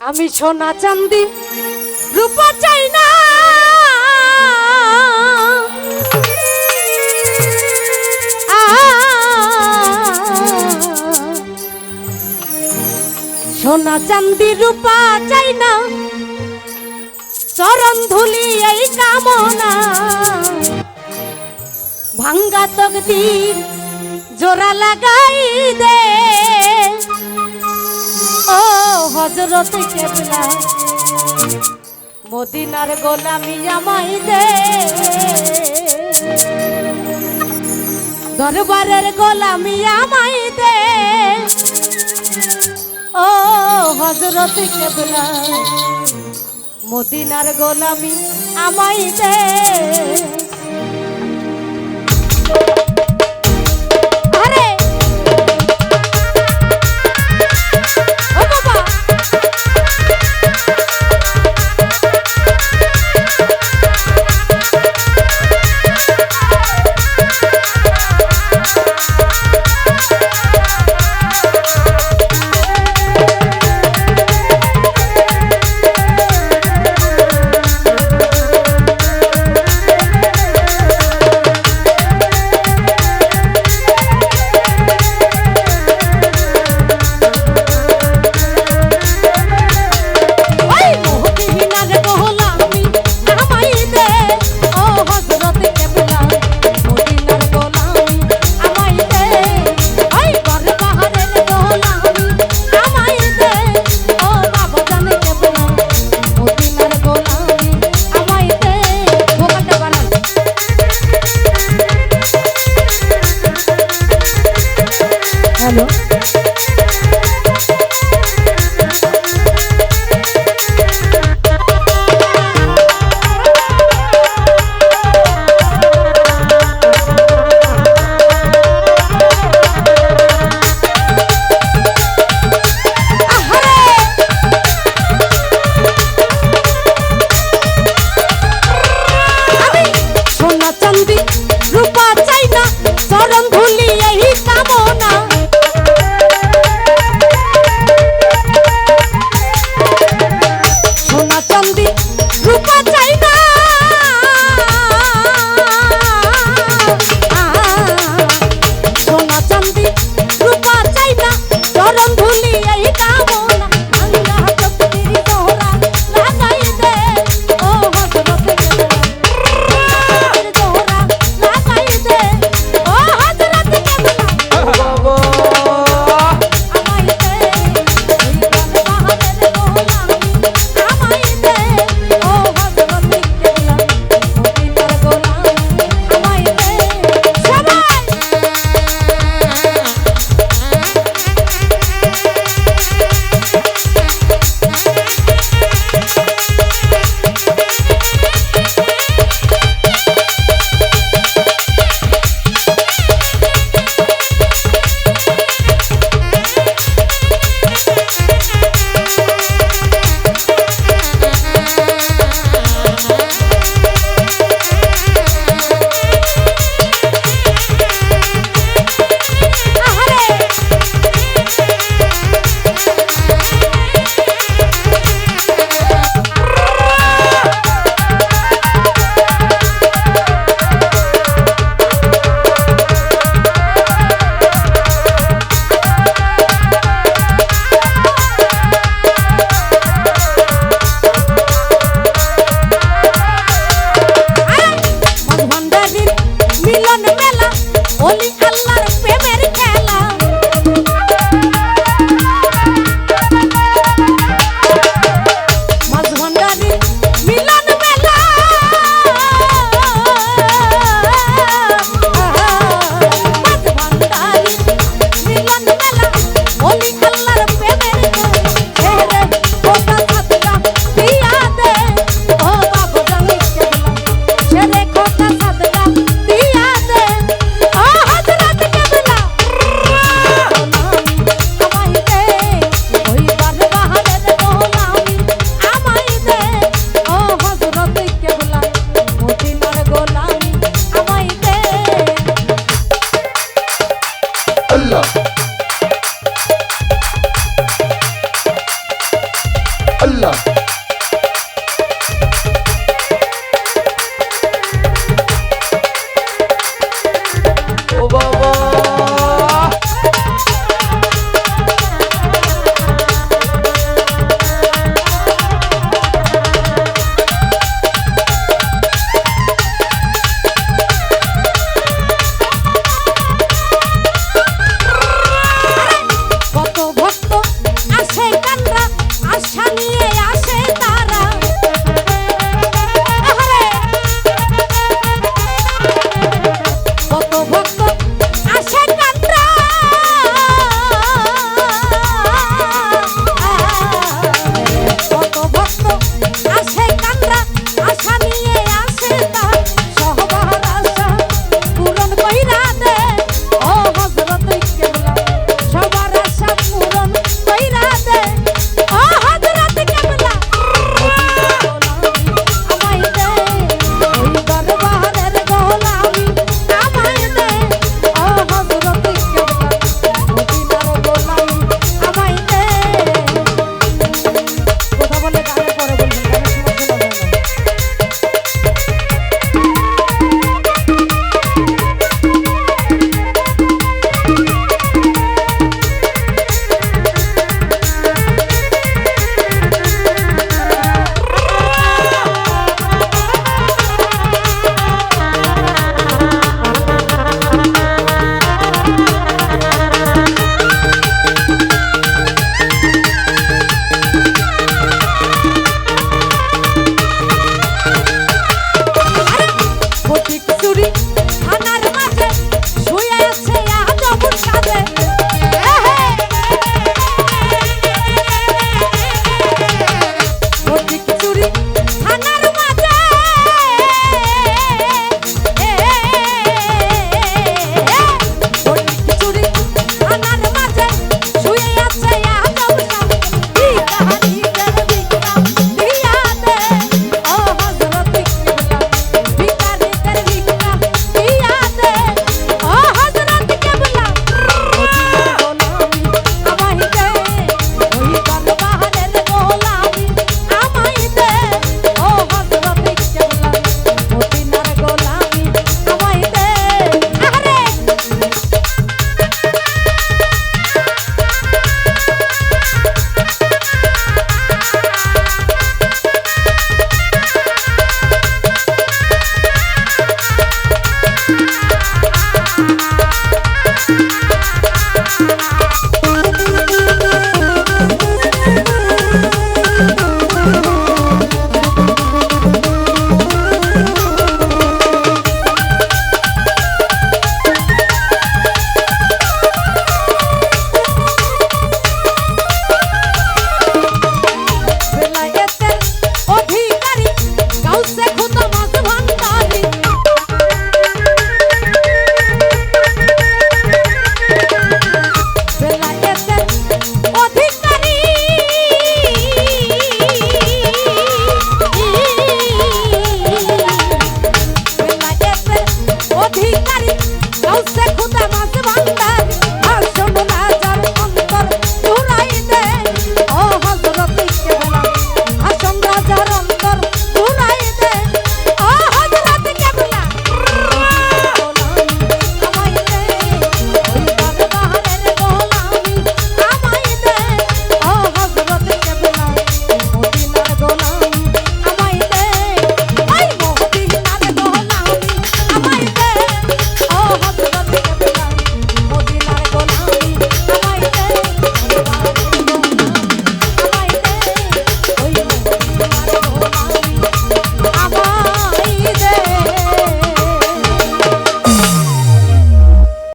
আমি সোনা চান্দি রূপা চাই না। সোনা চান্দি রূপা চাই না। চরণ ধুলি এই কামনা। ভাঙ্গা তকদির জোড়া লাগাই দে। ও হজরত কেবলা। মদিনার গোলামি জামাই দে। দরবারের গোলামি আমাই দে। ও হজরত কেবলা, মদিনার গোলামি আমাই দে। beauty.